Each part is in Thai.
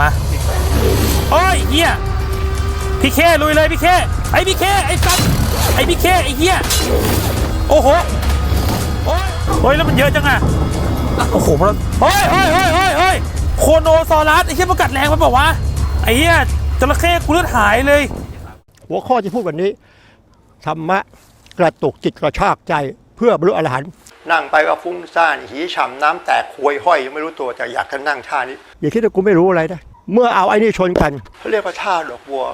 มาโอ้ยเฮียพี่เคลุยเลยพี่เคไอ้พี่เคไอ้สัตว์ไอ้พี่เคไอ้เฮียโอ้โหโอ้ยโอ้ยแล้วมันเยอะจังอะโอ้โหมันเฮ้ยเฮ้ยเฮ้ยเฮ้ยเฮ้ยโคโนซอรัสไอ้เฮียมันกัดแรงมันบอกว่าไอ้เฮียจระเข้กูเลือดหายเลย หัวข้อที่พูดวันนี้ธรรมะกระตุกจิตกระชากใจเพื่อบรรลุอรหันต์นั่งไปก็ฟุ้งซ่านหีฉ่ำน้ำแตกควยห้อยยังไม่รู้ตัวแต่อยากจะนั่งท่านี้ อย่าคิดว่ากูไม่รู้อะไรนะ เมื่อเอาไอ้นี่ชนกันเขาเรียกว่าท่าดอกบัว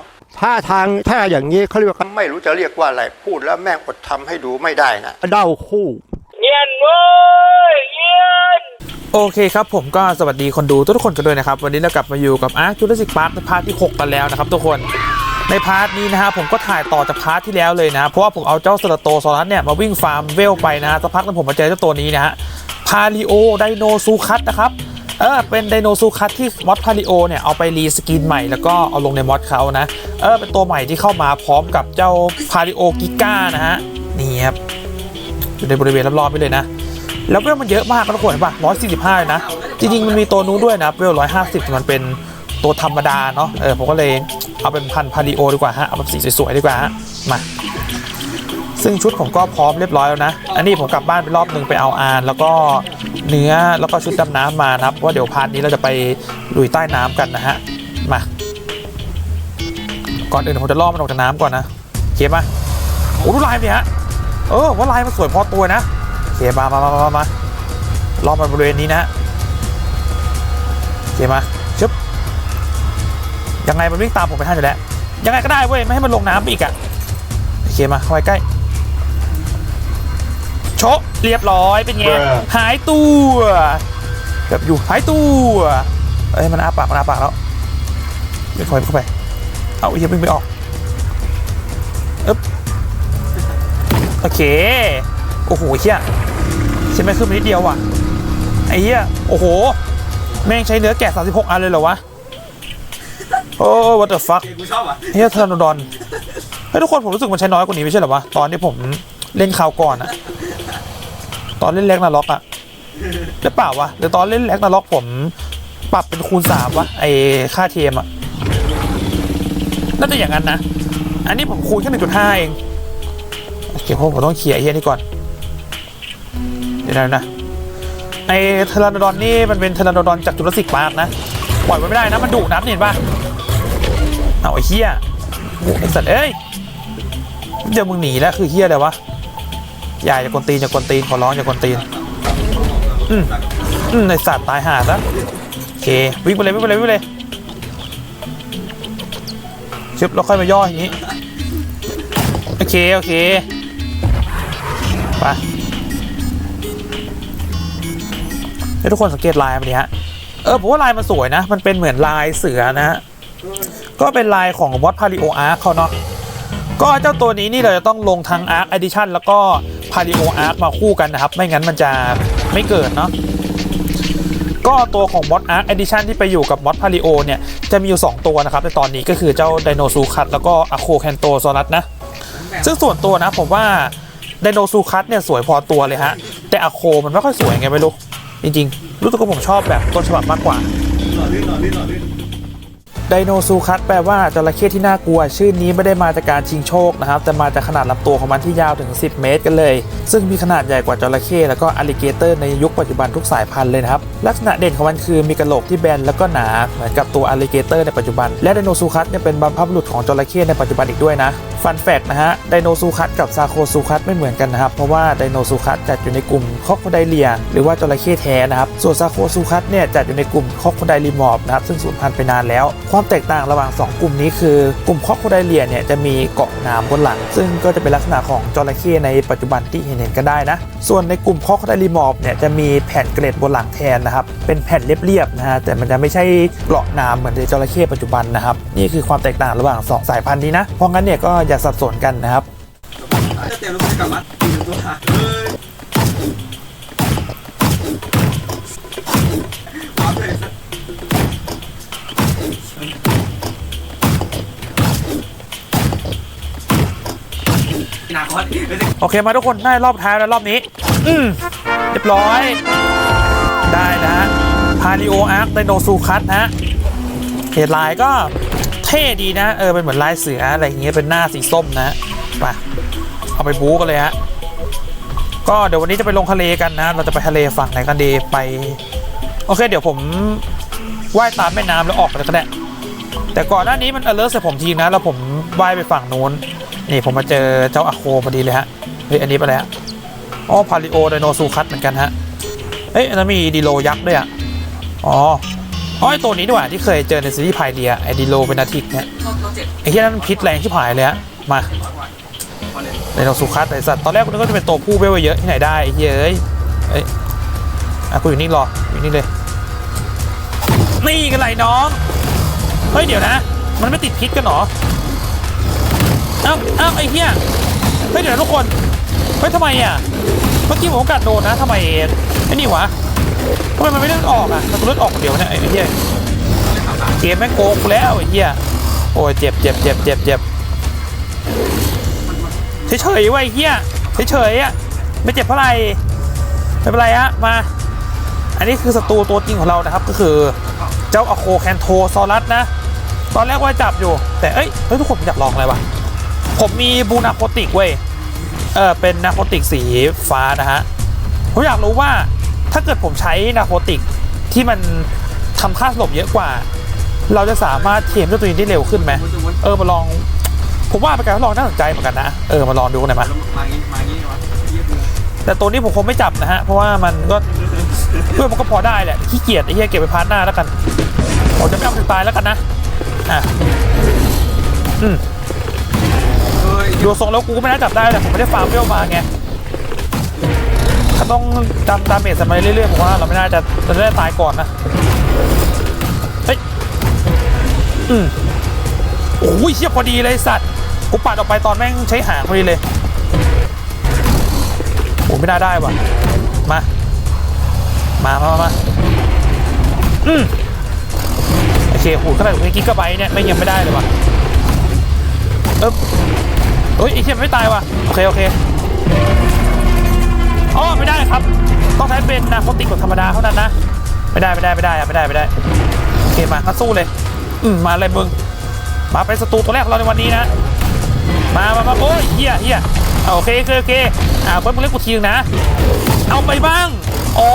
ท่าทางท่าอย่างนี้เขาเรียกว่าไม่รู้จะเรียกว่าอะไรพูดแล้วแม่งอดทำให้ดูไม่ได้นะเด้าคู่โอเคครับผมก็สวัสดีคนดูทุกคนกันด้วยนะครับ วันนี้เรากลับมาอยู่กับอาร์คจูเลสิกพาร์ทในพาร์ทที่ 6 กันแล้วนะครับทุกคนในพาร์ทนี้นะฮะผมก็ถ่ายต่อจากพาร์ทที่แล้วเลยนะเพราะว่าผมเอาเจ้าสลาโตซอรัสเนี่ยมาวิ่งฟาร์มเวลไปนะฮะสักพักนึงผมมาเจอเจ้าตัวนี้นะฮะพาลิโอไดโนซูคัตนะครับ เออเป็นไดโนซูคัตที่มอดพาลิโอเนี่ยเอาไปรีสกินใหม่แล้วก็เอาลงในมอดเขานะ เออเป็นตัวใหม่ที่เข้ามาพร้อมกับเจ้าพาลิโอกิก้านะฮะนี่ครับอยู่ในบริเวณรอบๆไปเลยนะ แล้วเวลมันเยอะมากนะทุกคนเห็นปะ145เลยนะ จริงๆ มันมีตัวนู้นด้วยนะเวล150มันเป็นตัวธรรมดาเนาะเออผมก็เลยเอาเป็นพันพาริโอดีกว่าฮะเอาแบบสีสวยๆดีกว่าฮะมา ซึ่งชุดผมก็พร้อมเรียบร้อยแล้วนะ อันนี้ผมกลับบ้านไปรอบนึงไปเอาอาน แล้วก็เนื้อแล้วก็ชุดดำน้ำมานะครับว่าเดี๋ยวพาร์ทนี้เราจะไปลุยใต้น้ำกันนะฮะ มา ก่อนอื่นผมจะล่อมันออกจากน้ำก่อนนะเขียมาโอ้ดูลายมันดิฮะ เออว่าลายมันสวยพอตัวนะโอเคมามามามามาล้อมันบริเวณนี้นะโอเคมาชึบยังไงมันวิ่งตามผมไปท่านอยู่แล้วยังไงก็ได้เว้ยไม่ให้มันลงน้ำไปอีกอะโอเคมาเข้าไปใกล้ ชะเรียบร้อยเป็นไงหายตัวแบบอยู่หายตัวเอ้ยมันอาปากมันอาปากแล้วเดี๋ยวคอยเข้าไป เอาไอ้เหี้ยวิ่งไม่ออกอึ๊บโอเค โอ้โหเฮียใช่ไหมขึ้นมานิดเดียวว่ะไอ้เหี้ยโอ้โห แม่งใช้เนื้อแกะ 36 อันเลยเหรอวะ โอ้ what the fuck กูชอบอะเฮียเทอร์โนดอนเฮ้ยทุกคนผมรู้สึกมันใช้น้อยกว่านี้ไม่ใช่เหรอวะ ตอนที่ผมเล่นคราวก่อนอะ ตอนเล่นแล็กนาล็อกอะหรือเปล่าวะหรือตอนเล่นแล็กนาล็อกผม ปรับเป็นคูณสามวะไอค่าเทมอะน่าจะอย่างนั้นนะ อันนี้ผมคูณแค่หนึ่งจุดห้าเองโอเคผมผมต้องเคลียร์เฮียนี่ก่อน เดี๋ยวนะไอเทอร์นดอนนี่มันเป็นเทอร์นดอนจากจุลศิกปาร์กนะปล่อยไว้ไม่ได้นะมันดุนะเห็นปะเอาไอ้เฮียโอ้ไอสัตว์เอ้ยเดี๋ยวมึงหนีแล้วคือเฮียอะไรวะ อย่าอย่ากวนตีนอย่ากวนตีนขอร้องอย่ากวนตีนอืมอืมไอสัตว์ตายห่าซะโอเควิ่งไปเลยวิ่งไปเลยวิ่งไปเลยชึบแล้วค่อยมาย่ออย่างนี้โอเคโอเคไปให้ทุกคนสังเกตลายมันดิฮะเออผมว่าลายมันสวยนะ มันเป็นเหมือนลายเสือนะฮะก็เป็นลายของวอตพาริโออาร์เขาเนาะก็เจ้าตัวนี้นี่เราจะต้องลงทั้งอาร์ค d อ t i o n แล้วก็ พาริโออาร์คมาคู่กันนะครับ ไม่งั้นมันจะไม่เกิดเนาะก็ตัวของมอดอาร์ค d อ t i o n ที่ไปอยู่กับมอดพาริโอเนี่ย จะมีอยู่ 2 ตัวนะครับ ในตอนนี้ก็คือเจ้าไดโนซูคัตแล้วก็อะโคแคนโตซอรัสนะ ซึ่งส่วนตัวนะผมว่าไดโนซูคัตเนี่ยสวยพอตัวเลยฮะ แต่อะโคมันไม่ค่อยสวยไงไม่รู้ จริงๆ รู้สึกว่าผมชอบแบบต้นฉบับมากกว่า ดโนซูคัตแปลว่าจระเข้ที่น่ากลัว ชื่อนี้ไม่ได้มาจากการชิงโชคนะครับ แต่มาจากขนาดลำตัวของมันที่ยาวถึง 10 เมตรกันเลย ซึ่งมีขนาดใหญ่กว่าจระเข้แล้วก็อลิเกเตอร์ในยุคปัจจุบันทุกสายพันธุ์เลยนะครับ ลักษณะเด่นของมันคือมีกระโหลกที่แบนแล้วก็หนา เหมือนกับตัวอลลิเกเตอร์ในปัจจุบัน และไดโนซูคัตเนี่ยเป็นบรรพบุรุษของจระเข้ในปัจจุบันอีกด้วยนะ ฟันแฟกนะฮะไดโนซูคัตกับซาโคซูคัตไม่เหมือนกันนะครับ เพราะว่าไดโนซูคัตจัดอยู่ในกลุ่มคอกโคไดเลีย หรือว่าจระเข้แท้นะครับ ส่วนซาโคซูคัตเนี่ยจัดอยู่ในกลุ่มคอกโคไดลีมอร์ฟนะครับซึ่งสูญพันธุ์ไปนานแล้ว ความแตกต่างระหว่าง 2 กลุ่มนี้คือกลุ่มคอกโคไดเลียเนี่ยจะมีเกาะนามบนหลัง ซึ่งก็จะเป็นลักษณะของจระเข้ในปัจจุบันที่เห็นๆกันได้นะส่วนในกลุ่มคอกโคไดลีมอร์ฟเนี่ยจะมีแผ่นเกล็ดบนหลังแทนนะครับเป็นแผ่นเรียบๆนะฮะแต่มันจะไม่ใช่เกาะนามเหมือนในจระเข้ปัจจุบันนะครับนี่คือความแตกต่างระหว่างสองสายพันธุ์นี้นะเพราะงั้นเนี่ยก็อยาสับสนกันนะครับ จะเตรียมรถไปกลับบ้านตีตัวหาเฮ้ยว้าวเลยสัสนาคอสไม่ได้โอเคมาทุกคนได้รอบท้ายแล้วรอบนี้ อืมเรียบร้อย ได้นะฮะพาริโออาร์คไดโนซูคัตนะฮะเหตุลายก็เท่ดีนะ เออ เป็นเหมือนลายเสืออะไรอย่างเงี้ย เป็นหน้าสีส้มนะมาเอาไปบู๊กันเลยฮะ ก็เดี๋ยววันนี้จะไปลงทะเลกันนะ เราจะไปทะเลฝั่งไหนกันดี ไป โอเค เดี๋ยวผมว่ายตามแม่น้ำแล้วออกกันเลยก็ได้ แต่ก่อนหน้านี้มันเอเลอร์ใส่ผมทีนะ แล้วผมว่ายไปฝั่งนู้น นี่ผมมาเจอเจ้าอะโคพอดีเลยฮะ เฮ้ย อันนี้ไปแล้วอ๋อพาริโอไดโนซูคัสเหมือนกันฮะเฮ้ยอันนั้นมีดีโลยักษ์ด้วยอะ อ๋อ อ๋อไอตัวนี้ดีกว่าที่เคยเจอในซีรีส์พายเดียไอดีโลเป็นอาทิตย์เนี่ยไอ้ที่นั่นมันพิษแรงชิบหายเลยฮะมาร้อยกว่าสุคัสไอสัตว์ตอนแรกกูนึกว่าจะเป็นตัวผู้เวลเยอะที่ไหนได้ไอ้เยเอ้ยเอ้ยอะกูอยู่นี่รออยู่นี่เลยนี่กันไรน้องเฮ้ยเดี๋ยวนะ มันไม่ติดพิษกันหรออ้าเอ้าวไอ้เหี้ยเฮ้ยเดี๋ยวนะทุกคนเฮ้ยทำไมอะเมื่อกี้ผมกัดโดนนะทำไมไอ้นี่วะ ทำไมมันไม่เลือดออกอะมันเลือดออกคนเดียวเนี่ยไอ้เหี้ยเกมแม่งโกงกูแล้วไอ้เหี้ยโอ้ยเจ็บเจ็บเจ็บเจ็บเจ็บเฉยๆไว้ยไอ้เหี้ยเฉยๆอะไม่เจ็บเท่าไหร่ไม่เป็นไรฮะมา อันนี้คือศัตรูตัวจริงของเรานะครับ ก็คือเจ้าอะโคแคนโทซอรัสนะ ตอนแรกว่าจับอยู่ แต่เอ้ยเฮ้ยทุกคนอยากลองอะไรวะผมมีบูนาโคติกเว้ยเออเป็นนาโคติกสีฟ้านะฮะผมอยากรู้ว่า ถ้าเกิดผมใช้นาโคติกที่มันทำค่าสลบเยอะกว่า เราจะสามารถเทียมเจ้าตัวนี้ได้เร็วขึ้นไหมเออมาลอง ผมว่าเป็นการทดลองน่าสนใจเหมือนกันนะ เออมาลองดูกันหน่อยมามางี้มางี้วะแต่ตัวนี้ผมคงไม่จับนะฮะ เพราะว่ามันก็เพื่อมันก็พอได้แหละขี้เกียจไอ้เหี้ยเก็บไปพาร์ทหน้าแล้วกันผมจะไม่เอาถึงตายแล้วกันนะอะอืมเอ้ยดูทรงแล้วกูก็ไม่น่าจับได้แต่ผมไม่ได้ฟาร์มเวลมาไง ถ้าต้องจำดาเมจมาเรื่อยๆผมว่าเราไม่น่าจะจะได้ตายก่อนนะเฮ้ยอืมโอ้ยเชี่ยพอดีเลยสัตว์กูปัดออกไปตอนแม่งใช้หางพอดีเลยโอ้ไม่น่าได้ว่ะมามามามาอืมโอเคโหขนาดผมกิกะไบเนี่ยไม่ยังไม่ได้เลยว่ะเอ๊บเฮ้ยไอ้เชี่ยไม่ตายว่ะโอเคโอเค อ๋อไม่ได้ครับ ต้องใช้เป็นนาโคติกแบบธรรมดาเท่านั้นนะ ไม่ได้ไม่ได้ไม่ได้อะไม่ได้ไม่ได้โอเคมามาสู้เลย อืมมาเลยมึง มาเป็นศัตรูตัวแรกของเราในวันนี้นะ มามามาโอ้ยเฮียเฮียโอเคโอเคโอเคอ่าเบิ้ลมึงเล่นกูทีนึงนะ เอาไปบ้าง อ๋อ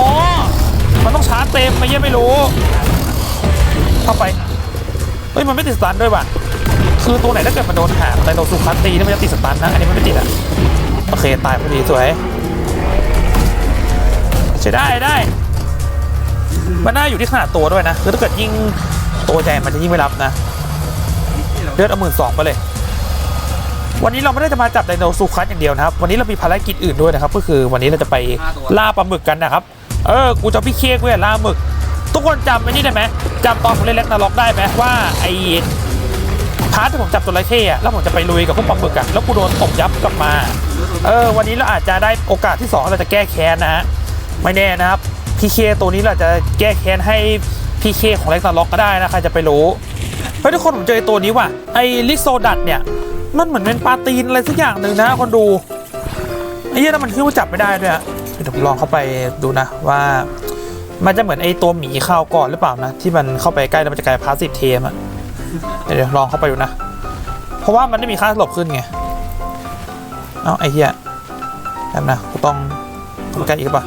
มันต้องชาร์จเต็มไม่เยี่ยไม่รู้ เข้าไป เฮ้ยมันไม่ติดสตันด้วยว่ะคือตัวไหนถ้าเกิดมันโดนหางไดโนซูคัสตีนี่มันจะติดสตันนะ อันนี้มันไม่ติดอะ โอเค ตายพอดีสวย ใช้ได้ได้ มันน่าอยู่ที่ขนาดตัวด้วยนะ คือถ้าเกิดยิ่งตัวใหญ่มันจะยิ่งไม่รับนะ เลือดเอาหมื่นสองไปเลย วันนี้เราไม่ได้จะมาจับไดโนซูคัสอย่างเดียวนะครับ วันนี้เรามีภารกิจอื่นด้วยนะครับ ก็คือวันนี้เราจะไปล่าปลาหมึกกันนะครับ เออ กูจะพี่เค้กไว้ล่าหมึก ทุกคนจำไอ้นี่ได้ไหมจำตอนผมเล่นเล็กนาล็อกได้ไหมว่าไอ้พาร์ทที่ผมจับตัวไรเข้แล้วผมจะไปลุยกับพวกปลาหมึกอะแล้วกูโดนตบยับกลับมา เออ วันนี้เราอาจจะได้โอกาสที่สองเราจะแก้แค้นนะฮะ ไม่แน่นะครับพีเคตัวนี้เราจะแก้แค้นให้พีเคของเล็กนาล็อกก็ได้นะใครจะไปรู้เฮ้ยทุกคนผมเจอไอ้ตัวนี้ว่ะไอ้ลิโซดัตเนี่ยมันเหมือนเป็นปลาตีนอะไรสักอย่างหนึ่งนะคนดูไอ้เหี้ยแล้วมันขึ้นว่าจับไม่ได้ด้วยอะเดี๋ยวผมลองเข้าไปดูนะว่ามันจะเหมือนไอ้ตัวหมีข้าวก่อนหรือเปล่านะ ที่มันเข้าไปใกล้แล้วมันจะกลายพาสซีฟเทมอะเดี๋ยวลองเข้าไปดูนะ เพราะว่ามันไม่มีค่าสลบขึ้นไงเอ้าไอ้เหี้ยแป๊บนะกูต้องทำการอีกป่ะ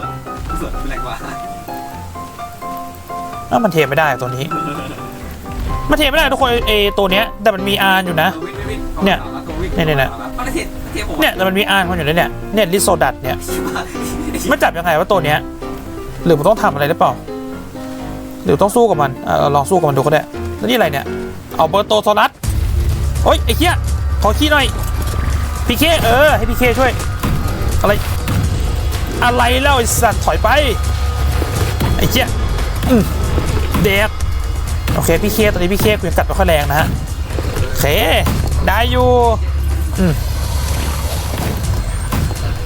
อ้ามันเทไม่ได้ตัวนี้ มันเทไม่ได้ทุกคนไอ้ตัวเนี้ยแต่มันมีอานอยู่นะ เนี่ย เนี่ยเนี่ยมันเทเทผมเนี่ยแต่มันมีอานมันอยู่เลยเนี่ย เนี่ยลิโซดัตเนี่ยมันจับยังไงว่าตัวเนี้ย หรือมันต้องทำอะไรหรือเปล่า หรือต้องสู้กับมันเออลองสู้กับมันดูก็ได้ แล้วนี่อะไรเนี่ย เอาเบอร์โตโซลัสโอ๊ยไอ้เหี้ยขอขี้หน่อยพีเคเออให้พีเคช่วย อะไร อะไรแล้วไอ้สัตว์ถอยไป ไอ้เหี้ยอืม เด็กโอเคพี่เคตอนนี้พี่เคกูยังกัดไม่ค่อยแรงนะฮะโอเคได้อยู่อืม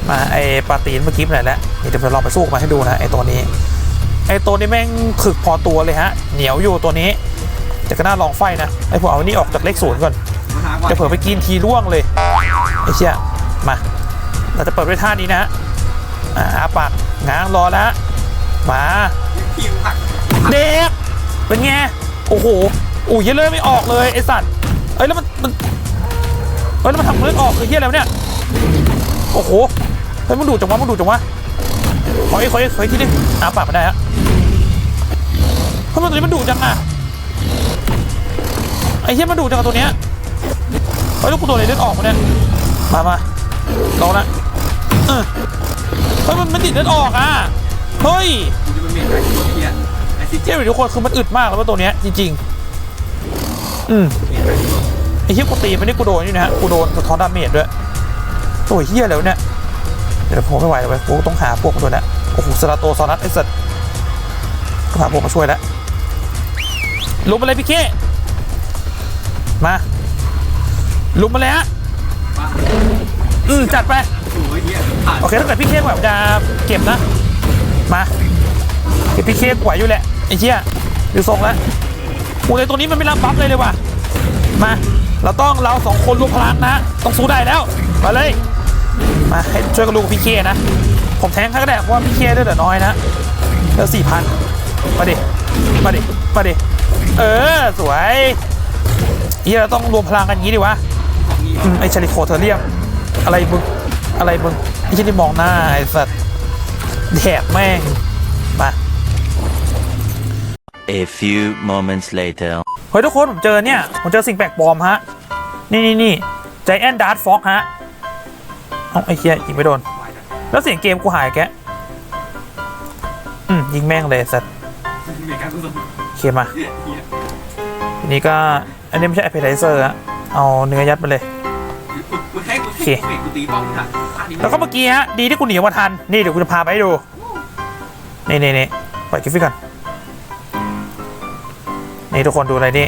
มาไอปลาตีนเมื่อกี้ไปไหนแล้วนี่เดี๋ยวเราลองไปสู้กับมันให้ดูนะไอตัวนี้ ไอตัวนี้แม่งถึกพอตัวเลยฮะ เหนียวอยู่ตัวนี้แต่ก็น่าลองไฟนะไอผมเอาอันนี้ออกจากเลขศูนย์ก่อนจะเผื่อไปกินทีร่วงเลยไอ้เชี่ยมา เราจะเปิดด้วยท่านี้นะฮะอ่าอาปากง้างรอแล้วมาพิมพ์ผักเด็ก เป็นไง โอ้โหอู้ยเลือดไม่ออกเลยไอสัตว์เอ้ยแล้วมันมันเอ้ยแล้วมันทำเลือดออกคือเหี้ยอะไรวเนี่ย โอ้โหเฮ้ยมันดูดจังวะมันดูดจังวะขออีกขออีกขออีกทีนึงอ่าปากม่ได้ฮะทำไมตัวนี้มันดุจังอะไอ้เหี้ยมันดุจังกับตัวเนี้ยเฮ้ยล้วกูตัวไหนเลือดออกวะเนี่ยมามาลองนะเออเฮ้ยมันมันติดเลือดออกอะเฮ้ยกูจะเป็นเมนไก่เฮีย ไอซิเจ้าทุกคนคือมันอึดมากแล้วว่าตัวเนี้ยจริงๆ อืมไอ้เหี้ยกูตีไม่ได้กูโดนนี่นะฮะกูโดนสะท้อนดาเมจด้วยโอ้ยเหี้ยแล้วเนี่ยเดี๋ยวผมไม่ไหวแล้วเว้ยกูต้องหาพวกมาด้วยแล้โอ้โหสลาโตซอนัสไอ้สัตว์ก็หาพวกมาช่วยแล้วลุมมาเลยพี่เคมาลุมมาเลยฮะอืมจัดไปโอเคถ้าเกิดพี่เคแบบจะเก็บนะมาเก็บพี่เคไหวอยู่แหละ ไอ้เหี้ยดูทรงแล้วโอ้ยตัวนี้มันไม่รับบัฟเลยเลยว่ะมา เราต้องเราสองคนรวมพลังนะ ต้องสู้ได้แล้วมาเลย มาให้ช่วยกันดูกับพี่เคนะ ผมแทงข้างก็ได้เพราะว่าพี่เคได้เหลือน้อยนะเลือสี่พันมาดิมาดิมาดิเออสวยเฮียเราต้องรวมพลังกันอย่างนี้ดิวะนี่อืมไอชาลิโคเทอเรียมอะไรมึงอะไรมึงไอที่นี่มองหน้าไอสัตว์แดกแม่ง A few moments later. เฮ้ยทุกคนผมเจอเนี่ย ผมเจอสิ่งแปลกปลอมฮะ นี่นี่นี่ใจแอนดาร์ตฟ็อกฮะเอาไอ้เคียยิงไม่โดน แล้วเสียงเกมกูหายแกอืมยิงแม่งเลยสัตว์เมนไก่ตัวเคลียมาทีนี้ก็ อันนี้ไม่ใช่ appetizer อะเอาเนื้อยัดมาเลยโอเคแล้วก็เมื่อกี้ฮะ ดีที่กูหนีออกมาทัน นี่เดี๋ยวกูจะพาไปให้ดู นี่นี่นี่ปล่อยกิฟฟี่ก่อน นี่ทุกคนดูอะไรนี่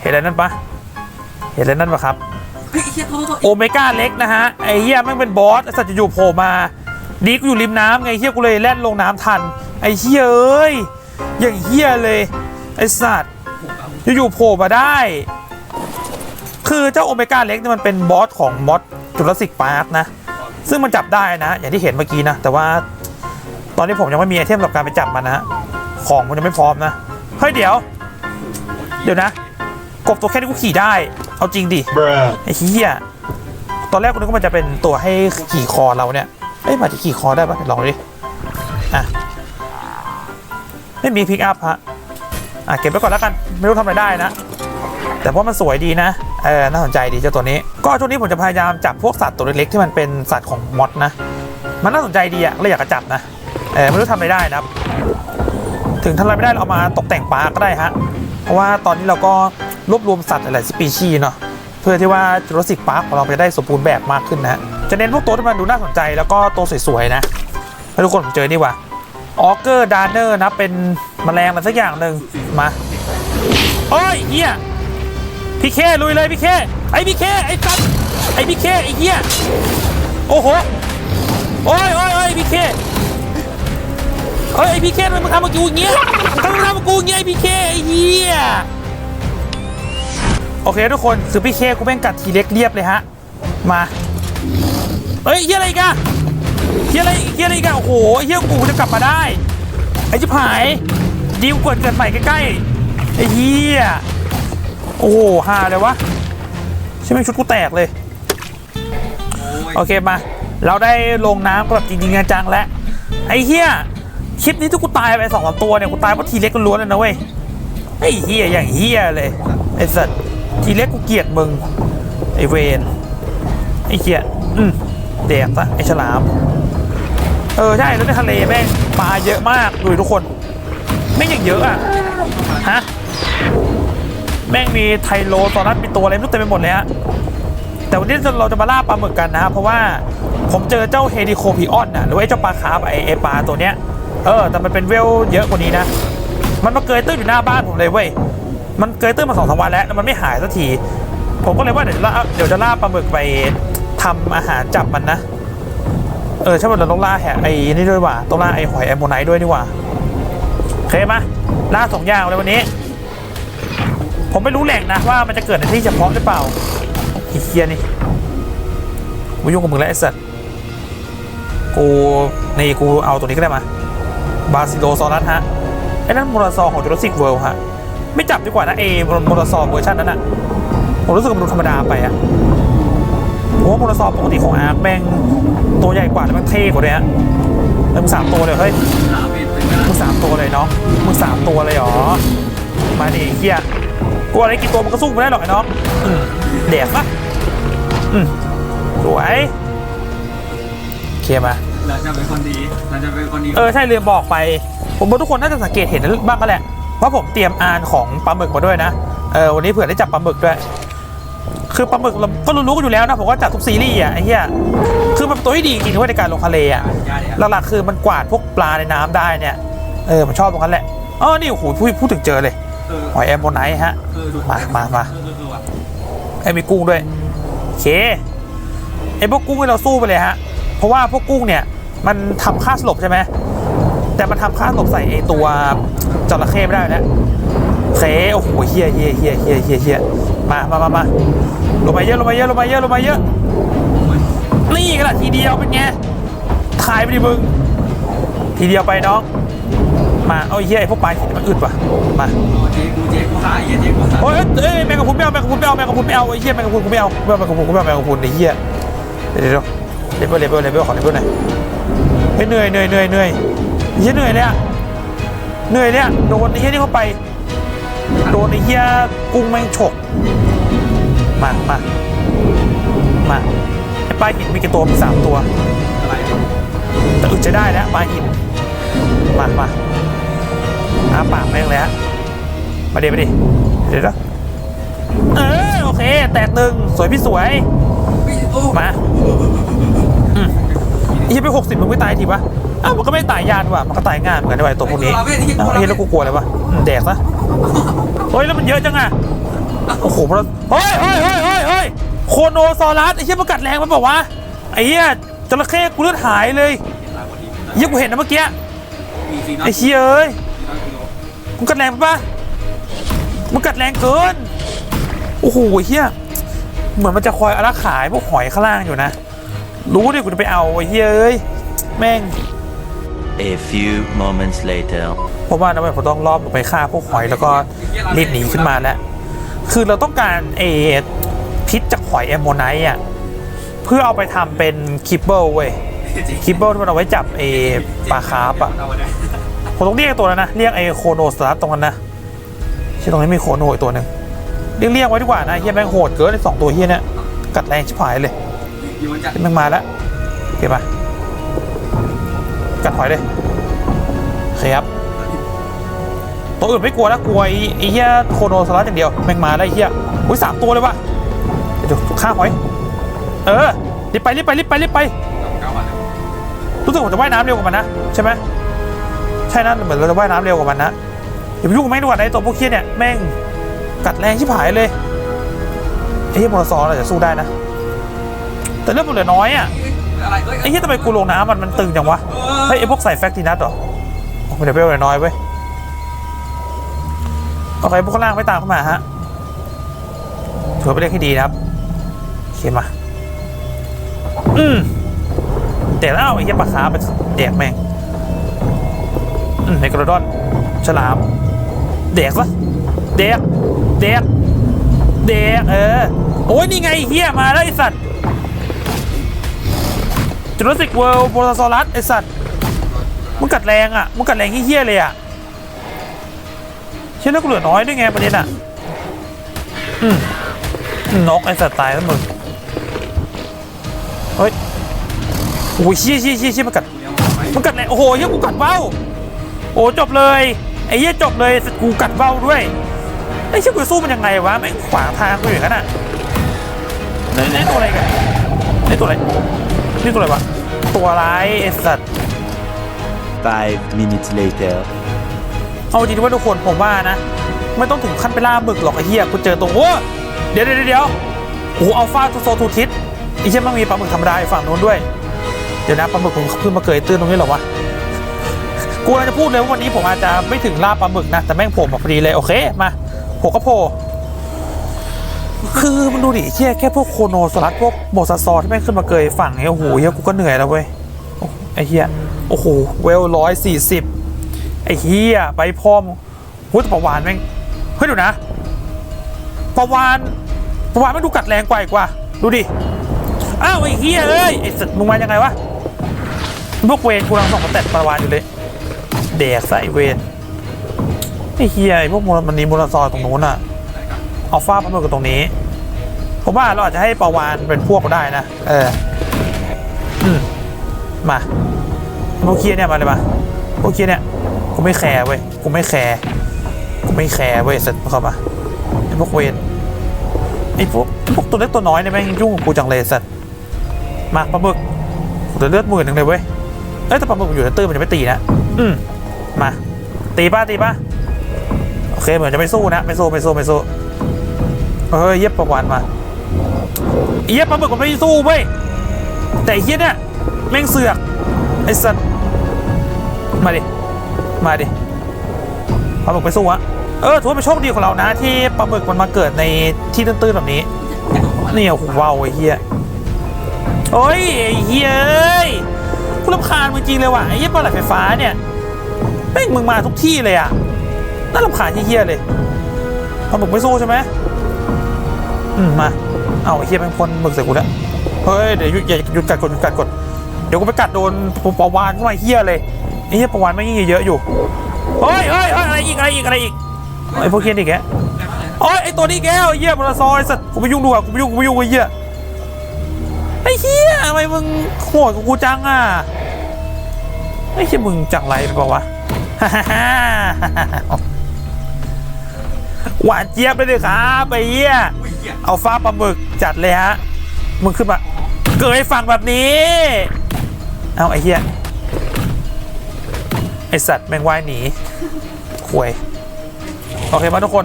เห็นอะไรนั่นปะเห็นอะไรนั่นปะครับเฮ้ยเฮียโทษโทษโอเมก้าเล็กนะฮะ ไอ้เหี้ยแม่งเป็นบอสไอ้สัตว์อยู่ๆโผล่มาดีกูอยู่ริมน้ำไงเหี้ยกูเลยแล่นลงน้ำทัน ไอ้เหี้ยเอ้ยอย่างเหี้ยเลยไอ้สัตว์อยู่ๆโผล่มาได้ คือเจ้าโอเมก้าเล็กเนี่ยมันเป็นบอสของมอสจุลศิกพาร์คนะ ซึ่งมันจับได้นะ อย่างที่เห็นเมื่อกี้นะ แต่ว่าตอนนี้ผมยังไม่มีไอเทมสำหรับการไปจับมันนะฮะของมันยังไม่พร้อมนะ เฮ้ยเดี๋ยวเดี๋ยวนะ กบตัวแค่นี้กูขี่ได้ เอาจริงดิไอ้เหี้ยตอนแรกกูนึกว่ามันจะเป็นตัวให้ขี่คอเราเนี่ยเอ้ยมันจะขี่คอได้ปะเดี๋ยวลองดิ อะ ไม่มีพิกอัพฮะ อะ เก็บไว้ก่อนแล้วกัน ไม่รู้ทำอะไรได้นะ แต่ว่ามันสวยดีนะ เออ น่าสนใจดีเจ้าตัวนี้ ก็ช่วงนี้ผมจะพยายามจับพวกสัตว์ตัวเล็กๆที่มันเป็นสัตว์ของมอดนะ มันน่าสนใจดีอะเลยอยากจะจับนะ เออ ไม่รู้ทำอะไรได้นะครับ ถึงทำอะไรไม่ได้เราเอามาตกแต่งปลาก็ได้ฮะ เพราะว่าตอนนี้เราก็รวบรวมสัตว์หลายสปีชีส์เนาะเพื่อที่ว่าจุลศิกพาร์คของเราจะได้สมบูรณ์แบบมากขึ้นนะจะเน้นพวกตัวที่มันดูน่าสนใจแล้วก็ตัวสวยๆนะแล้ทุกคนผมเจอนี่ว่ะออเกอร์ดานเนอร์นะเป็นแมลงอะไรสักอย่างหนึ่งมาโอ้ยเฮียพี่เคลุยเลยพี่เคไอพี่เคไอสัตว์ไอพี่เคไอเฮียโอ้โหโอ้ยโอ้ยโอ้ยพี่เค เฮ้ยไอพี่เคทำไมมึงทำกับกูอย่างเงี้ยทำไมมึงทำกับกูอย่างเงี้ยไอพี่เคไอเฮียโอเคทุกคนคือพี่เคกูแม่งกัดทีเล็กเรียบเลยฮะ มาเฮ้ยเฮียอะไรอีกอะเฮียอะไรเฮียอะไรอีกอะโอ้โหเฮียกูจะกลับมาได้ ไอ้ชิบหายดีลกดเกิดใหม่ใกล้ๆไอ้เฮียโอ้โหฮาเลยวะใช่ไหมชุดกูแตกเลย โอ้ยโอเคมา เราได้ลงน้ำแบบจริงๆจังๆแล้วไอ้เฮีย คลิปนี้ที่กูตายไปสองสามตัวเนี่ยกูตายเพราะทีเล็กล้วนเลยนะเว้ยไอ้เฮียอย่างเฮียเลยไอ้สัตว์ทีเล็กกูเกลียดมึงไอ้เวนไอ้เฮียอืมแดกซะไอ้ฉลาม เออใช่แล้วในทะเลแม่งปลาเยอะมากดูทุกคนแม่งอย่างเยอะอะฮะแม่งมีไทโลตอนนั้นมีตัวอะไรไม่รู้เต็มไปหมดเลยฮะแต่วันนี้เราจะมาล่าปลาหมึกกันนะครับเพราะว่าผมเจอเจ้าเฮดิโคพิออนนะหรือว่าไอ้เจ้าปลาคาร์ฟไอ้ไอ้ปลาตัวเนี้ย เออ แต่มันเป็นเวลเยอะกว่านี้นะ มันมาเกยตื้นอยู่หน้าบ้านผมเลยเว้ย มันเกยตื้นมาสองสามวันแล้วแล้วมันไม่หายสักที ผมก็เลยว่าเดี๋ยวจะล่าเดี๋ยวจะล่าปลาหมึกไปทำอาหารจับมันนะ เออใช่ว่าเราต้องล่าแหะไอ้นี่ด้วยว่ะต้องล่าไอ้หอยแอมโมไนท์ด้วยนี่ว่ะโอเคมาล่าสองอย่างเลยวันนี้ ผมไม่รู้แหล่งนะว่ามันจะเกิดในที่เฉพาะหรือเปล่าอ้เคียนี่กูยุ่งกับมึงแล้วไอ้สัตว์กูนี่กูเอาตัวนี้ก็ได้มา บาซิโลซอรัสฮะ ไอ้นั่นมูราซอของจูราสสิกเวิลด์ฮะ ไม่จับดีกว่านะเอโมโลซอเวอร์ชันนั้นอะผมรู้สึกมันธรรมดาไปอะเพราะว่าโมโลซอปกติของอาร์คแม่งตัวใหญ่กว่าแล้วแม่งเท่กว่าเลยฮะมึงสามตัวเลยเฮ้ยมึงสามตัวเลยเนาะมึงสามตัวเลยหรอ มาดิเฮียกลัวอะไรกี่ตัวมันก็สู้ไม่ได้หรอกไอ้น้องอืมแดกปะอืมสวยเคลียร์มา เราจะเป็นคนดี เราจะเป็นคนดี เออใช่ลืมบอกไป ผมว่าทุกคนน่าจะสังเกตเห็นบ้างก็แหละว่าผมเตรียมอานของปลาหมึกมาด้วยนะเออวันนี้เผื่อได้จับปลาหมึกด้วย คือปลาหมึกเราก็รู้ๆกันอยู่แล้วนะผมว่าจับทุกซีรีส์อะไอ้เหี้ยคือมันเป็นตัวที่ดีจริงๆด้วยในการลงทะเลอะยาเนี่ยหลักๆคือมันกวาดพวกปลาในน้ำได้เนี่ยเออมันชอบตรงนั้นแหละอ๋อนี่โอ้โหพูดพูดถึงเจอเลยเออหอยแอมโมไนท์ฮะเออดูมามามาเออเออเออว่ะไอ้มีกุ้งด้วยโอเคไอ้พวกกุ้งที่เราสู้ไปเลยฮะ เพราะว่าพวกกุ้งเนี่ย มันทำค่าสลบใช่ไหมแต่มันทำค่าสลบใส่ไอตัวจระเข้ไม่ได้แล้วเคโอ้โหเฮียเฮียเฮียเฮียเฮียเฮียมามามามาลงมาเยอะลงมาเยอะลงมาเยอะลงมาเยอะนี่กันละทีเดียวเป็นไงถ่ายไปดิมึงทีเดียวไปน้องมาเอาเฮียไอพวกปลาหินมันอึดว่ะมาเจ๊กูเจ๊กูหายเจ๊กูหายโอ้ยเอ้ยแมงกะพุนไม่เอาแมงกะพุนไม่เอาแมงกะพุนไม่เอาไอเหี้ยแมงกะพุนกูไม่เอาไม่เอาแมงกะพุนกูไม่เอาแมงกะพรุนไอเหี้ยเดี๋ยวเดี๋ยวเลเวลเลเวลเลเวลขอเลเวลหน่อย เฮ้ยเหนื่อยเหนื่อยเหนื่อยเหนื่อยไอ้เหี้ยเหนื่อยเลยอะเหนื่อยเลยอะโดนไอ้เหี้ยนี่เข้าไป โดนไอ้เหี้ยกุ้งแม่งฉกมามามาไอ้ปลาหินมีกี่ตัวมีสามตัวอะไรแต่อึดจะได้แล้วปลาหินมามาอาปากแม่งเลยฮะมาดิมาดิเดี๋ยวนะเออโอเค แตกหนึ่งสวยพี่สวยโอ้มาอืม อีไปหกสิบมึงไม่ตายทีวะอ้าวมันก็ไม่ตายยานว่ะมันก็ตายง่ายเหมือนกันด้วยตัวพวกนี้เอ้าไอ้เหี้ยแล้วกูกลัวอะไรวะอืมแดกซะเฮ้ยแล้วมันเยอะจังอะโอ้โหมันเฮ้ยเฮ้ยเฮ้ยเฮ้ยเฮ้ยโคโนซอรัสไอ้เหี้ยมันกัดแรงมันบอกว่าไอ้เหี้ยจระเข้กูเลือดหายเลยเหี้ยกูเห็นนะเมื่อกี้มีสี่นัดไอ้เชี่ยเอ้ยสี่นัดกิโลมึงกัดแรงไปปะมึงกัดแรงเกินโอ้โหเฮียเหมือนมันจะคอยอารักขายพวกหอยข้างล่างอยู่นะ รู้ดิกูจะไปเอาไอ้เฮียเอ้ยแม่ง A few moments later. เพราะว่านะเว้ยผมต้องรอบลงไปฆ่าพวกหอยแล้วก็รีบหนีขึ้นมาแล้ว คือเราต้องการเอพิษจากหอยแอมโมไนท์อะ เพื่อเอาไปทำเป็นคิปเบิลเว้ยคิปเบิลที่มันเอาไว้จับเอปลาคาร์ปอะเอาไว้ได้ผมต้องเรียกตัวนั้นนะ เรียกไอ้โคโนสลัดตรงนั้นนะที่ตรงนี้มีโคโนอีกตัวหนึ่งเรียกเรียกไว้ดีกว่านะเฮียแม่งโหดเกินไอ้สองตัวเฮียเนี่ยกัดแรงชิบหายเลย อยู่มันจะแม่งมาแล้วโอเคปะกัดหอยเลยโอเคครับตัวอื่นไม่กลัวแล้วกลัวไอ้ไอ้เฮียโคโนสลัดอย่างเดียวแม่งมาแล้วไอ้เฮียอุ้ยสามตัวเลยวะเดี๋ยวฆ่าหอย เออรีบไปรีบไปรีบไปรีบไปเก้าวันเลยรู้สึกผมจะว่ายน้ำเร็วกว่ามันนะใช่ไหมใช่นะเหมือนเราจะว่ายน้ำเร็วกว่ามันนะอย่าไปยุ่งกับแม่งดีกว่าไอ้ตัวพวกเคียเนี่ยแม่งกัดแรงชิบหายเลยไอ้เหี้ยมอเตอร์ซอร์เราจะสู้ได้นะ แต่เรื่องมันเหลือน้อยอะอะไรเอ้ยไอ้เหี้ยทำไมกูลงน้ำมันมันตึงจังวะเฮ้ยไอ้พวกใส่แฟกตินัทเหรอโอ้ไม่ได้เวลเลยน้อยเว้ยโอเคพวกข้างล่างไม่ตามเข้ามาฮะถือไปนเรื่องที่ดีนะครับโอเคมา อืมเด็กแล้วไอ้เหี้ยปลาคาร์ฟเด็กแม่งอืมเมกาโดอนฉลามเด็กซะเด็กเด็กเด็กเออโอ้ยนี่ไงไอ้เฮียมาแล้วไอสัตว์ จูราสสิกเวิลด์โบราซอรัสไอสัตว์มึงกัดแรงอะมึงกัดแรงเฮี้ยเลยอะเชื่อแล้วกูเหลือน้อยด้วยไงประเด็นอะอืมนกไอสัตว์ตายแล้วมึงเฮ้ยโอ้ยเชี่ยเชี่ยเชี่ยเชี่ยมันกัดมันกัดแรงโอ้โหเฮี้ยกูกัดเบ้าโอ้จบเลยไอ้เหี้ยจบเลยกูกัดเบ้าด้วยไอ้เชี่ยกูสู้มันยังไงวะแม่งขวางทางกูอย่างนั้นอะนี่นี่ตัวอะไรกันนี่ตัวอะไร นี่ตัวอะไรวะตัวอะไรายไอ้สัตว์ Five minutes later. เอาจริงๆว่าทุกคนผมว่านะ ไม่ต้องถึงขั้นไปล่าหมึกหรอกไอ้เหี้ยกูเจอตรงโอ้เดี๋ยวเดี๋ยวเดี๋ยวโอ้อัลฟาทูโซทูทิสไอ้เชี่ยมันมีปลาหมึกธรรมดาอยู่ฝั่งนู้นด้วย เดี๋ยวนะปลาหมึกผมเพิ่งมาเกยตื้นตรงนี้เหรอวะกูกำลังจะพูดเลยว่าวันนี้ผมอาจจะไม่ถึงล่าปลาหมึกนะแต่แม่งโผล่มาพอดีเลยโอเคมาโผล่ก็โผล่ คือมันดูดิเชี่ยแค่พวกโคโนสลัดพวกโมซาซอที่แม่งขึ้นมาเกยฝั่งเนี่ยโอ้โหเฮียกูก็เหนื่อยแล้วเว้ยไอ้เฮียโอ้โหเวลร้อยสี่สิบไอ้เฮียไปพร้อมหุ้ยประวานแม่งเฮ้ยดูนะประวานประวานไม่ดูกัดแรงกว่าอีกว่า ดูดิอ้าวไอ้เฮียเอ้ยไอ้สัตว์มึงมายังไงวะพวกเวนกูกำลังส่องกระแตะประวานอยู่เลยแดกใส่เวนไอ้เฮียไอ้พวกมันนีมูลซอยตรงนู้นอะ อาฟ้าพันมือกับตรงนี้ ผมว่าเราอาจจะให้ประวานเป็นพวกก็ได้นะ เออ อืม มาพวกเคียเนี่ยมาเลยมาพวกเคียเนี่ย กูไม่แคร์เว้ย กูไม่แคร์ กูไม่แคร์เว้ยเสร็จเข้ามาไอ้พวกเวนไอ้พวกพวกตัวเล็กตัวน้อยเนี่ยแม่งยุ่งกับกูจังเลยสัตว์มาปลาหมึกกูจะเลือดหมื่นหนึ่งเลยเว้ย เอ้ยแต่ปลาหมึกอยู่ในตื้นมันจะไม่ตีนะ อืม มา ตีป้าตีป้าโอเคเหมือนจะไม่สู้นะ ไม่สู้ไม่สู้ไม่สู้ เฮ้ยเย็บประวันมาเย็บปลาหมึกมันไม่สู้เว้ยแต่เฮียเนี่ยแม่งเสือกไอ้สัตว์มาดิมาดิปลาหมึกไปสู้วะเออถือว่าเป็นโชคดีของเรานะ ที่ปลาหมึกมันมาเกิดในที่ตื้นๆแบบนี้นี่โอ้โหว้าวไอ้เฮียโอ้ยไอ้เฮียเอ้ยกูรำคาญจริงเลยว่ะไอ้เหี้ยปลาไหลไฟฟ้าเนี่ยแม่งมึงมาทุกที่เลยอะน่ารำคาญเฮียเลยปลาหมึกไม่สู้ใช่ไหม มา เอาไอ้เฮียแม่งพ่นหมึกใส่กูแล้วเฮ้ยเดี๋ยวหยุดอย่าหยุดกัดกดหยุดกัดกดเดี๋ยวกูไปกัดโดนปลาวานเข้ามาเฮียเลยไอ้เฮียปลาวานไม่ยิ่งเยอะอยู่เฮ้ยเฮ้ยเฮ้ยอะไรอีกอะไรอีกอะไรอีกไอ้พวกเฮียนี่แกโอ้ยไอตัวนี้แก้วไอ้เหี้ยบราซอยสัตว์กูไม่ยุ่งด้วยกูไม่ยุ่งกูไม่ยุ่งไอ้เหี้ยไอ้เหี้ยทำไมมึงโหดกับกูจังอะไอ้เหี้ยมึงจังไรหรือเปล่าวะหวานเจี๊ยบเลยดิครับไอ้เหี้ย เอาฟ้าปลาหมึกจัดเลยฮะ มึงขึ้นมาเกยฝั่งแบบนี้ เอาไอ้เหี้ย ไอสัตว์แม่งว่ายหนีควย โอเคมาทุกคน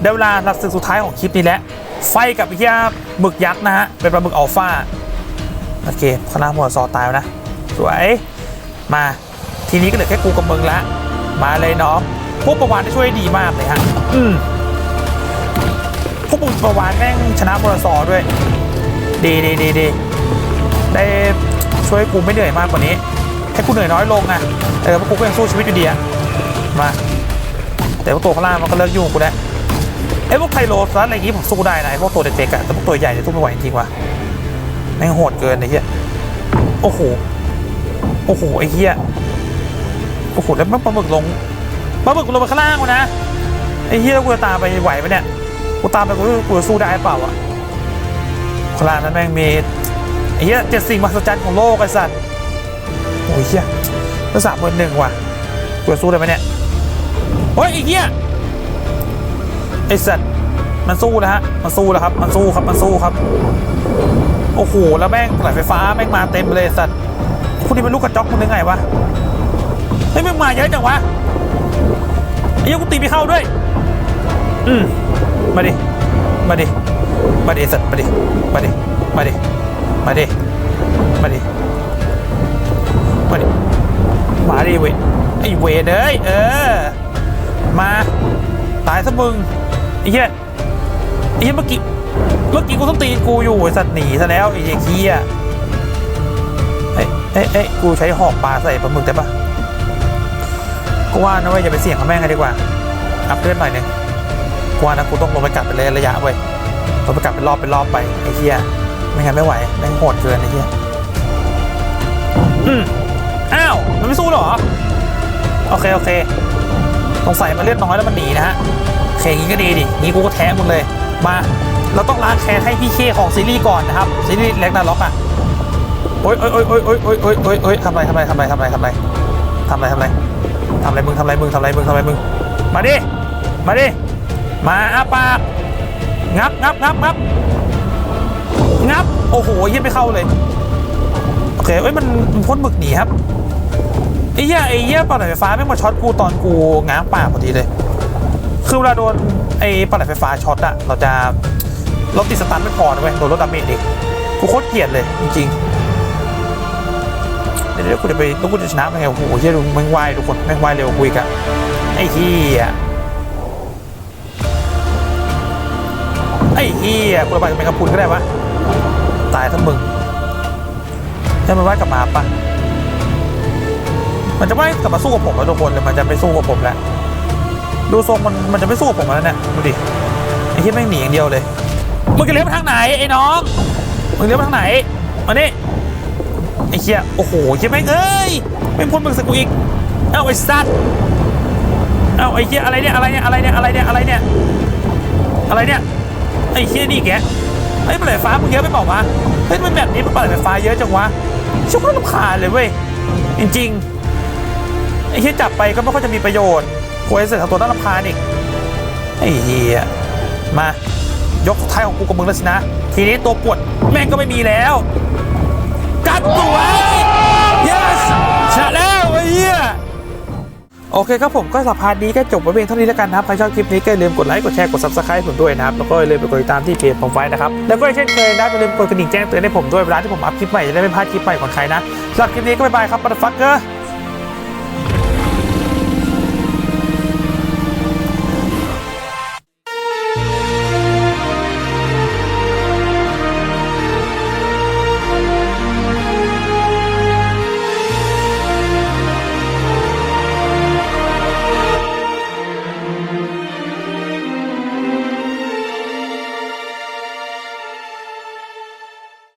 ได้เวลาหลักศึกสุดท้ายของคลิปนี้แล้ว ไฟกับไอ้เหี้ยหมึกยักษ์นะฮะ เป็นปลาหมึกอัลฟาโอเคคณะหมวดซอตายแล้วนะ สวย มา ทีนี้ก็เหลือแค่กูกับมึงละ มาเลยน้อง พวกประวานได้ช่วยดีมากเลยฮะ อืม วกมึงประวานแม่งชนะมรซอด้วย ดีดีดีดีได้ช่วยกูไม่เหนื่อยมากกว่านี้ ให้กูเหนื่อยน้อยลงอะเออพวกกูก็ยังสู้ชีวิตอยู่ดีอะมาแต่พวกตัวข้างล่างมันก็เลิกยุ่งกูแล้วไอ้พวกไทโรสอะไรอย่างงี้ผมสู้ได้นะไอ้พวกตัวเด็กๆอะแต่พวกตัวใหญ่เนี่ยสู้ไม่ไหวจริงว่ะแม่งโหดเกินไอ้เหี้ยโอ้โหโอ้โหไอ้เหี้ยโอ้โหแล้วมันปลาหมึกลงปลาหมึกลงไปข้างล่างวะนะไอ้เหี้ยแล้วกูจะตามไปไหวไหมเนี่ย กูตามไปกูกูสู้ได้เปล่าวะข้างล่านั้นแม่งมีไอ้เหี้ยเจ็ดสิ่งมหัศจรรย์ของโลกไอ้สัตว์โอ้ยเหี้ยแล้วสามหมื่นหนึ่งว่ะกูจะสู้ได้ไหมเนี่ยเฮ้ยไอ้เหี้ยไอ้สัตว์มันสู้แล้วฮะมันสู้แล้วครับ มันสู้ครับมันสู้ครับ โอ้โหแล้วแม่งสายไฟฟ้าแม่งมาเต็มเลยสัตว์พวกนี้เป็นลูกกระจอกมึงได้ไงวะเฮ้ยแม่งมาเยอะจังวะไอ้เหี้ยกูตีไม่เข้าด้วย อืม มาดิ มาดิ มาดิสัตว์มาดิ มาดิ มาดิ มาดิ มาดิ มาดิ มาดิเว้ยไอเวรเอ้ยเออ มา ตายซะมึงไอ้เหี้ยไอ้เหี้ยเมื่อกี้ เมื่อกี้กูต้องตีกูอยู่ไอสัตว์หนีซะแล้วไอ้เหี้ยขี้อะเอ้ยเอ้ยเอ้ยกูใช้หอกปลาใส่ปลาหมึกได้ปะกูว่านะเว้ยอย่าไปเสี่ยงกับแม่งกันดีกว่า อัพเลือดหน่อยนึง ว่านะกูต้องลงไปกัดไปเลยระยะเว้ยลงไปกัดเป็นรอบเป็นรอบไปไอ้เหี้ยไม่งั้นไม่ไหวแม่งโหดเกินไอ้เหี้ยอืมอ้าวมันไม่สู้เหรอโอเคโอเคสงสัยมันเลือดน้อยแล้วมันหนีนะฮะโอเคงี้ก็ดีดิงี้กูก็แท้มึงเลยมาเราต้องล้างแค้นให้พี่เคของซีรีส์ก่อนนะครับซีรีส์แล็กนาล็อกอะโอ๊ยโอ๊ยโอ๊ยโอ๊ยโอ๊ยโอ๊ยโอ๊ยโอ๊ยโอ๊ยทำไรทำไรทำไรทำไรทำไรทำไรทำไรทำไรมึงทำไรมึงทำไรมึงทำไรมึงมาดิมาดิ มาอาปากงับงับงับงับงับ โอ้โหยี่ยไม่เข้าเลย โอเคเอ้ยมันมันพ่นหมึกหนีครับไอ้เหี้ยไอ้เหี้ยปลาไหลไฟฟ้าไม่งมาช็อตกูตอนกูง้างปากพอดีเลย คือเวลาโดนไอ้ปลาไหลไฟฟ้าช็อตอะเราจะเราติดสตันไม่พอเว้ยโดนลดดาเมจอีกกูโคตรเกลียดเลยจริงๆเดี๋ยวเดี๋ยวกูจะไปแล้วกูจะชนะมันไงโอ้โหเหี้ยดูแม่งว่ายทุกคนแม่งวายเร็วกว่ากูอีกอะไอ้เหี้ย เหี้ยกูระบายกับแมงกะพรุนก็ได้ปะตายทั้งมึงให้มันว่ายกลับมาปะมันจะไม่กลับมาสู้กับผมแล้วทุกคนเลยมันจะไม่สู้กับผมแล้วดูทรงมันมันจะไม่สู้กับผมแล้วเนี่ยดูดิไอ้ที่แม่งหนีอย่างเดียวเลยมึงจะเลี้ยวไปทางไหนไอ้น้องมึงเลี้ยวไปทางไหนมานี่ไอ้เหี้ยโอ้โหเหี้ยแม่งเอ้ยแม่พ่นมึงส่กูอีกเอ้าไอ้สัตว์เอ้าไอ้เหี้ยอะไรเนี่ยอะไรเนี่ยอะไรเนี่ยอะไรเนี่ยอะไรเนี่ยอะไรเนี่ย ไอ้เหี้ยนี่แกไอ้ยปลาไหลไฟฟ้ามึงเยอะไปเปล่าวะเฮ้ยมันแบบนี้มันปลาไหลไฟฟ้าเยอะจังวะช่วยรำคาญเลยเว้ยจริงๆไอ้เหี้ยจับไปก็ไม่ค่อยจะมีประโยชน์โวยเสร็จเอาตัวน่ารำคาญอีกไอ้เหี้ยมายกท้ายของกูกับมึงแล้วสินะ ทีนี้ตัวปวดแม่งก็ไม่มีแล้ว กัดตัว yes ชนะแล้ว โอเคครับผมก็สัปดาห์นี้ก็จบไว้เพียงเท่านี้แล้วกันนะครับใครชอบคลิปนี้ก็อย่าลืมกดไลค์กดแชร์กด subscribe ผมด้วยนะครับแล้วก็อย่าลืมไปกดติดตามที่เพจผมไว้นะครับแล้วก็เช่นเคยนะอย่าลืมกดกระดิ่งแจ้งเตือนให้ผมด้วยเวลาที่ผมอัพคลิปใหม่จะได้ไม่พลาดคลิปใหม่ของใครนะสำหรับคลิปนี้ก็บ๊ายบายครับบัตรฟักเกอร์